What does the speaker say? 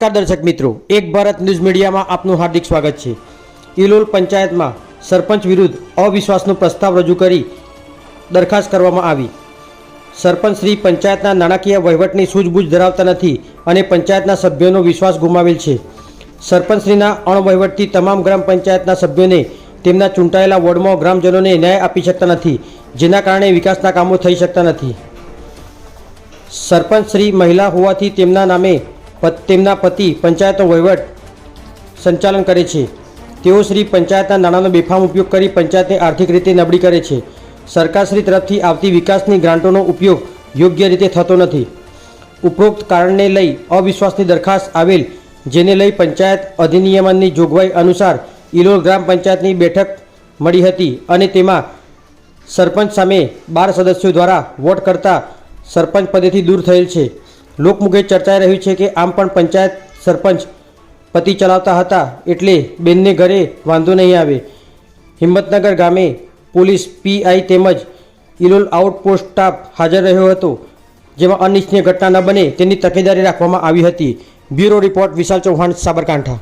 નમસ્કાર દર્શક મિત્રો. એક ભારત ન્યૂઝ મીડિયામાં આપનું હાર્દિક સ્વાગત છે. ઇલોલ પંચાયતમાં સરપંચ વિરુદ્ધ અવિશ્વાસનો પ્રસ્તાવ રજૂ કરી દરખાસ્ત કરવામાં આવી. સરપંચ શ્રી પંચાયતના નાણાકીય વહીવટની સૂઝબૂછ ધરાવતા નથી અને પંચાયતના સભ્યોનો વિશ્વાસ ગુમાવેલ છે. સરપંચશ્રીના અણવહીવટથી તમામ ગ્રામ પંચાયતના સભ્યોને તેમના ચૂંટાયેલા વોર્ડમાં ગ્રામજનોને ન્યાય આપી શકતા નથી, જેના કારણે વિકાસના કામો થઈ શકતા નથી. સરપંચ શ્રી મહિલા હોવાથી તેમના નામે તેમના પતિ પંચાયતનો વહીવટ સંચાલન કરે છે. તેઓ શ્રી પંચાયતના નાણાંનો બેફામ ઉપયોગ કરી પંચાયતને આર્થિક રીતે નબળી કરે છે. સરકારશ્રી તરફથી આવતી વિકાસની ગ્રાન્ટોનો ઉપયોગ યોગ્ય રીતે થતો નથી. ઉપરોક્ત કારણને લઈ અવિશ્વાસની દરખાસ્ત આવેલ, જેને લઈ પંચાયત અધિનિયમની જોગવાઈ અનુસાર ઇલોલ ગ્રામ પંચાયતની બેઠક મળી હતી અને તેમાં સરપંચ સામે બાર સદસ્યો દ્વારા વોટ કરતા સરપંચ પદેથી દૂર થયેલ છે. લોકમુખે ચર્ચાઈ રહ્યું છે કે આમ પણ પંચાયત સરપંચ પતિ ચલાવતા હતા એટલે બેનને ઘરે વાંધો નહીં આવે. હિંમતનગર ગામે પોલીસ પીઆઈ તેમજ ઇલોલ આઉટપોસ્ટ સ્ટાફ હાજર રહ્યો હતો, જેમાં અનિચ્છનીય ઘટના ન બને તેની તકેદારી રાખવામાં આવી હતી. Bureau report Vishal Chauhan, Sabarkantha.